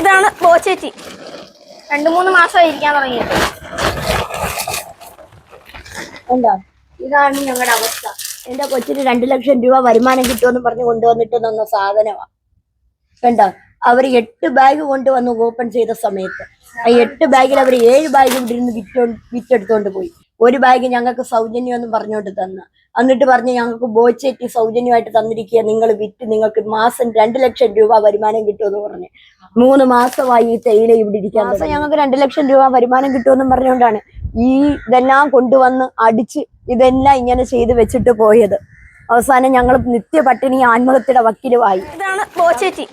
ഇതാണ് ബോച്ചേച്ചി രണ്ടു മൂന്ന് മാസമായി ഇരിക്കാൻ തുടങ്ങിയത്. എന്താ? ഇതാണ് ഞങ്ങളുടെ അവസ്ഥ. എന്റെ കൊച്ചിന് രണ്ടു ലക്ഷം രൂപ വരുമാനം കിട്ടുമെന്ന് പറഞ്ഞ് കൊണ്ടുവന്നിട്ട് തന്ന സാധനമാണ് കണ്ട? അവർ എട്ട് ബാഗ് കൊണ്ടുവന്ന് ഓപ്പൺ ചെയ്ത സമയത്ത്. ആ എട്ട് ബാഗിൽ അവർ ഏഴ് ബാഗ് ഇവിടെ ഇരുന്ന് വിറ്റോ വിറ്റെടുത്തോണ്ട് പോയി. ഒരു ബാഗ് ഞങ്ങൾക്ക് സൗജന്യം എന്ന് പറഞ്ഞുകൊണ്ട് തന്ന. എന്നിട്ട് പറഞ്ഞ് ഞങ്ങൾക്ക് ബോച്ചേറ്റി സൗജന്യമായിട്ട് തന്നിരിക്കുക നിങ്ങൾ വിറ്റ് നിങ്ങൾക്ക് മാസം രണ്ട് ലക്ഷം രൂപ വരുമാനം കിട്ടുമെന്ന് പറഞ്ഞ്. മൂന്ന് മാസമായി ഈ തേയില ഇവിടെ ഇരിക്കാൻ മാസം ഞങ്ങൾക്ക് രണ്ട് ലക്ഷം രൂപ വരുമാനം കിട്ടുമെന്നും പറഞ്ഞുകൊണ്ടാണ് ഈ ഇതെല്ലാം കൊണ്ടുവന്ന് അടിച്ച് ഇതെല്ലാം ഇങ്ങനെ ചെയ്ത് വെച്ചിട്ട് പോയത്. അവസാനം ഞങ്ങൾ നിത്യ പട്ടിണി ആത്മഹത്യയുടെ വക്കിലുമായി. ഇതാണ് ബോച്ചേറ്റി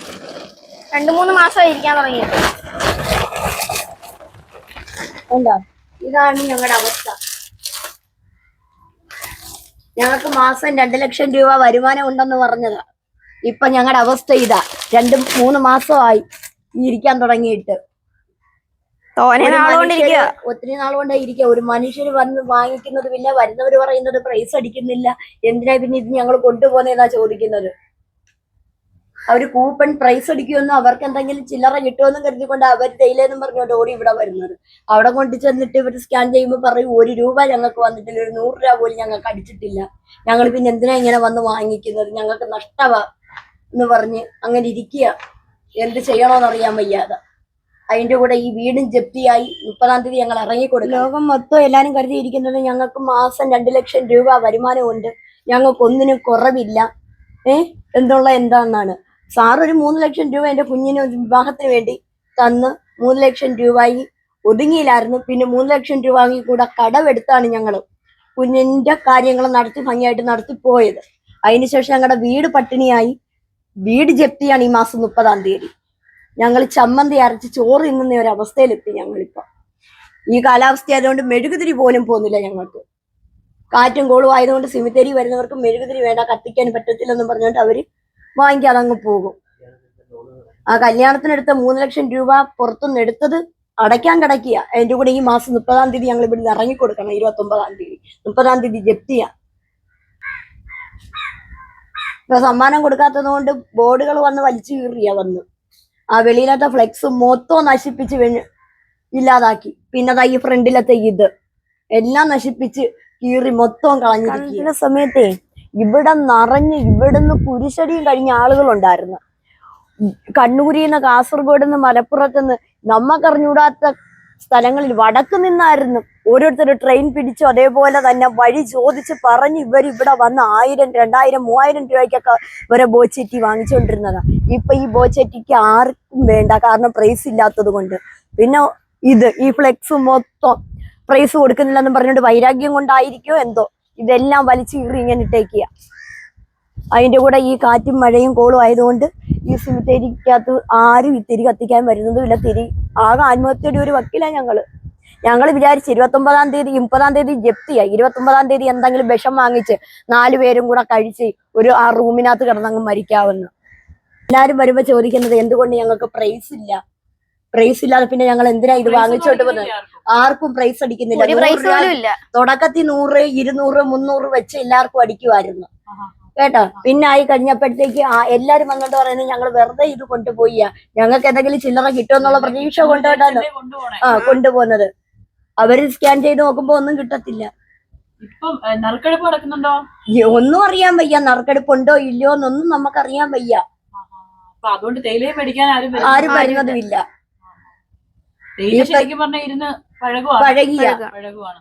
രണ്ടു മൂന്ന് മാസമായി ഇരിക്കാൻ തുടങ്ങിയത് എന്താ? ഇതാണ് ഞങ്ങളുടെ അവസ്ഥ. ഞങ്ങൾക്ക് മാസം രണ്ട് ലക്ഷം രൂപ വരുമാനം ഉണ്ടെന്ന് പറഞ്ഞതാ. ഇപ്പൊ ഞങ്ങളുടെ അവസ്ഥ ഇതാ. രണ്ട് മൂന്ന് മാസമായി ഇരിക്കാൻ തുടങ്ങിയിട്ട്. തോനെ നാളുകൊണ്ടിരിക്കുക ഒത്തിരി നാളുകൊണ്ട് ഇരിക്കുക ഒരു മനുഷ്യർ വന്ന് വാങ്ങിക്കുന്നതുമില്ല വരുന്നവർ പറയുന്നത് പ്രൈസ് അടിക്കുന്നില്ല. എന്തിനാ പിന്നെ ഇത് ഞങ്ങൾ കൊണ്ടുപോകുന്നതാ ചോദിക്കുന്നത്? അവർ കൂപ്പൺ പ്രൈസ് അടിക്കുമെന്നും അവർക്ക് എന്തെങ്കിലും ചില്ലറ കിട്ടുമെന്നും കരുതിക്കൊണ്ട് അവർ തേയിലെന്നും പറഞ്ഞുകൊണ്ട് ഓടി ഇവിടെ വരുന്നത്. അവിടെ കൊണ്ട് ചെന്നിട്ട് ഇവർ സ്കാൻ ചെയ്യുമ്പോൾ പറയും ഒരു രൂപ ഞങ്ങൾക്ക് വന്നിട്ടില്ല ഒരു നൂറ് രൂപ പോലും ഞങ്ങൾക്ക് അടിച്ചിട്ടില്ല. ഞങ്ങൾ പിന്നെ എന്തിനാ ഇങ്ങനെ വന്ന് വാങ്ങിക്കുന്നത്? ഞങ്ങൾക്ക് നഷ്ടവ. എന്ന് പറഞ്ഞ് അങ്ങനെ ഇരിക്കുക. എന്ത് ചെയ്യണോന്നറിയാൻ വയ്യാതെ. അതിന്റെ കൂടെ ഈ വീടും ജപ്തിയായി. മുപ്പതാം തീയതി ഞങ്ങൾ ഇറങ്ങിക്കൊടുക്കും ലോകം മൊത്തം എല്ലാവരും കരുതിയിരിക്കുന്നത് ഞങ്ങൾക്ക് മാസം രണ്ട് ലക്ഷം രൂപ വരുമാനമുണ്ട്. ഞങ്ങൾക്ക് ഒന്നിനും കുറവില്ല. ഏ? എന്നുള്ള എന്താണെന്നാണ് സാർ ഒരു മൂന്ന് ലക്ഷം രൂപ എന്റെ കുഞ്ഞിന് വിവാഹത്തിന് വേണ്ടി തന്ന് മൂന്ന് ലക്ഷം രൂപയിൽ ഒതുങ്ങിയില്ലായിരുന്നു. പിന്നെ മൂന്ന് ലക്ഷം രൂപ വാങ്ങി കൂടെ കടമെടുത്താണ് ഞങ്ങൾ കുഞ്ഞിന്റെ കാര്യങ്ങൾ നടത്തി ഭംഗിയായിട്ട് നടത്തി പോയത്. അതിനുശേഷം ഞങ്ങളുടെ വീട് പട്ടിണിയായി. വീട് ജപ്തിയാണ് ഈ മാസം മുപ്പതാം തീയതി. ഞങ്ങൾ ചമ്മന്തി അരച്ച് ചോറ് തിന്നുന്ന ഒരു അവസ്ഥയിലെത്തി ഞങ്ങളിപ്പോ. ഈ കാലാവസ്ഥ ആയതുകൊണ്ട് മെഴുകുതിരി പോലും പോകുന്നില്ല ഞങ്ങൾക്ക്. കാറ്റും കോളും ആയതുകൊണ്ട് സിമിത്തേരി വരുന്നവർക്ക് മെഴുകുതിരി വേണ്ട കത്തിക്കാൻ പറ്റത്തില്ലെന്നും പറഞ്ഞുകൊണ്ട് അവർ വാങ്ങിക്കാതെ അങ്ങ് പോകും. ആ കല്യാണത്തിനെടുത്ത മൂന്ന് ലക്ഷം രൂപ പുറത്തുനിന്ന് എടുത്തത് അടയ്ക്കാൻ കിടക്കുക അതിന്റെ കൂടെ ഈ മാസം മുപ്പതാം തീയതി ഞങ്ങൾ ഇവിടുന്ന് ഇറങ്ങി കൊടുക്കണം ഇരുപത്തി ഒമ്പതാം തീയതി. മുപ്പതാം തീയതി ജപ്തിയാ. ഇപ്പൊ സമ്മാനം കൊടുക്കാത്തത് കൊണ്ട് ബോർഡുകൾ വന്ന് വലിച്ചു കീറിയ വന്ന്. ആ വെളിയിലത്തെ ഫ്ലെക്സ് മൊത്തം നശിപ്പിച്ച് ഇല്ലാതാക്കി. പിന്നെ ഈ ഫ്രണ്ടിലത്തെ ഇത്. എല്ലാം നശിപ്പിച്ച് കീറി മൊത്തം കളഞ്ഞിരിക്കുന്ന സമയത്തെ ഇവിടെ നിറഞ്ഞ് ഇവിടുന്ന് കുരിശടിയും കഴിഞ്ഞ ആളുകളുണ്ടായിരുന്നു. കണ്ണൂരിൽ നിന്ന് കാസർഗോഡ് നിന്ന് മലപ്പുറത്ത് നിന്ന് നമ്മക്കറിഞ്ഞൂടാത്ത സ്ഥലങ്ങളിൽ വടക്ക് നിന്നായിരുന്നു ഓരോരുത്തർ ട്രെയിൻ പിടിച്ചു അതേപോലെ തന്നെ വഴി ചോദിച്ച് പറഞ്ഞ് ഇവർ ഇവിടെ വന്ന് ആയിരം രണ്ടായിരം മൂവായിരം രൂപയ്ക്കൊക്കെ ഇവരെ ബോച്ചെറ്റി വാങ്ങിച്ചുകൊണ്ടിരുന്നതാണ് ഇപ്പൊ ഈ ബോച്ചെറ്റിക്ക് ആർക്കും വേണ്ട കാരണം പ്രൈസ് ഇല്ലാത്തത് കൊണ്ട്. പിന്നെ ഇത് ഈ ഫ്ലെക്സ് മൊത്തം പ്രൈസ് കൊടുക്കുന്നില്ലെന്ന് പറഞ്ഞുകൊണ്ട് വൈരാഗ്യം കൊണ്ടായിരിക്കോ എന്തോ? ഇതെല്ലാം വലിച്ചു കീറി ഇങ്ങനെ ഇട്ടേക്കുക അതിന്റെ കൂടെ ഈ കാറ്റും മഴയും കോളും ആയതുകൊണ്ട് ഈ സിമിത്തേരിക്കകത്ത് ആരും ഈ തിരി കത്തിക്കാൻ വരുന്നതും ഇല്ല. തിരി ആകെ ആത്മഹത്യയുടെ ഒരു വക്കില ഞങ്ങൾ ഞങ്ങൾ വിചാരിച്ച് ഇരുപത്തൊമ്പതാം തീയതി മുപ്പതാം തീയതി ജപ്തിയായി ഇരുപത്തൊമ്പതാം തീയതി എന്തെങ്കിലും വിഷം വാങ്ങിച്ച് നാലു പേരും കൂടെ കഴിച്ച് ഒരു ആ റൂമിനകത്ത് കിടന്നങ്ങ് മരിക്കാവുന്നു. എല്ലാരും വരുമ്പോ ചോദിക്കുന്നത് എന്തുകൊണ്ട് ഞങ്ങൾക്ക് പ്രൈസ് ഇല്ല? പ്രൈസ് ഇല്ലാതെ പിന്നെ ഞങ്ങൾ എന്തിനാ ഇത് വാങ്ങിച്ചോട്ട് പോകുന്നത് ആർക്കും പ്രൈസ് അടിക്കുന്നില്ല. തുടക്കത്തിൽ നൂറ് ഇരുന്നൂറ് മുന്നൂറ് വെച്ച് എല്ലാവർക്കും അടിക്കുമായിരുന്നു കേട്ടോ? പിന്നെ ആയി കഴിഞ്ഞപ്പോഴത്തേക്ക് ആ എല്ലാരും വന്നിട്ട് പറയുന്നത് ഞങ്ങൾ വെറുതെ ഇത് കൊണ്ടുപോയി ഞങ്ങൾക്ക് എന്തെങ്കിലും ചില്ലറ കിട്ടുമെന്നുള്ള പ്രതീക്ഷ കൊണ്ടുപോയിട്ടാണ് ആ കൊണ്ടുപോകുന്നത്. അവർ സ്കാൻ ചെയ്ത് നോക്കുമ്പോ ഒന്നും കിട്ടത്തില്ല. നറുക്കെടുപ്പ് നടക്കുന്നുണ്ടോ? ഒന്നും അറിയാൻ വയ്യ. നറുക്കെടുപ്പ് ഉണ്ടോ ഇല്ലയോ എന്നൊന്നും നമുക്ക് അറിയാൻ വയ്യ അതുകൊണ്ട് തേയിലയും മേടിക്കാൻ ആരും. ആരും വരുന്നതുമില്ല. തേയില ശരിക്കും പറഞ്ഞ ഇരുന്ന് പഴകുവാണ് പഴകിയ പഴകുക. പഴകുവാണ്.